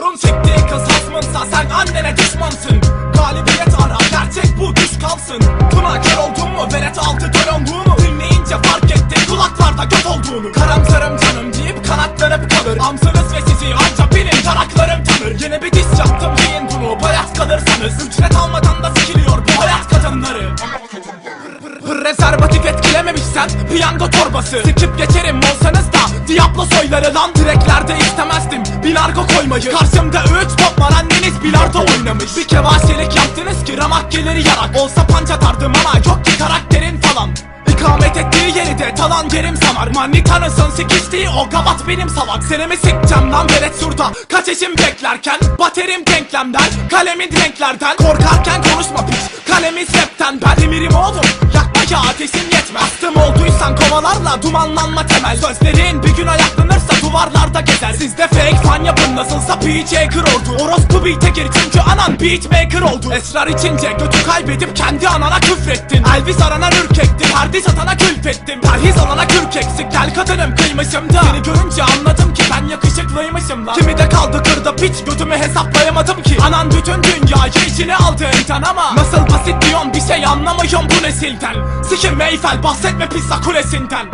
Kurun çektiği kız hasmınsa sen annene düşmansın. Galibiyet ara gerçek bu düş kalsın. Tuna kör oldun mu veret altı kör olduğunu Dinleyince fark ettin kulaklarda göt olduğunu. Karamsarım canım deyip kanatlanıp kalır. Amsınız ve sizi anca benim taraklarım tanır. Yine bir diss yaptım yiyin bunu bayat kalırsanız. Ücret almadan da sikiliyor bu hayat kadınları. Prezervatif etkilememişsen piyango torbası Sikip geçerim olsanız da Diablo soyları lan. Direklerde istemezdim Bilargo koymayı. Karşımda üç top var anneniz bilardo oynamış. Bir kevaselik yaptınız ki ramak gelir yarak. Olsa panç atardım ama yok ki karakterin falan. İkamet ettiği yeri de talan yerim sanar Manitanısın sikiştiği o gavat benim salak. Senemi sikeceğim lan velet surda. Kaç eşim beklerken Baterim denklemden Kalemin renklerden. Korkarken konuşma piç Kalemi septen ben. Emirim oğlum kovalarla dumanlanma temel Sözlerin bir gün ayaklanırsa duvarlarda gezer. Sizde fake fan yapın nasılsa beatmaker oldu Orospu beat'e çünkü anan beatmaker oldu. Esrar içince götü kaybedip kendi anana küfrettin. Elvis arana ürkektin Hardi satana külfettim Perhiz alana kürk eksik Gel kadınım kıymışım da. Seni görünce anladım ki ben yakışıklıymışım lan. Kimi de kaldı kırda piç götümü hesaplayamadım ki. Anan bütün dünyayı içine aldı insan ama. Nasıl basit diyorsun bir şey anlamıyorum. Bu nesilden Sikim Eyfel bahsetme pizza kulesinden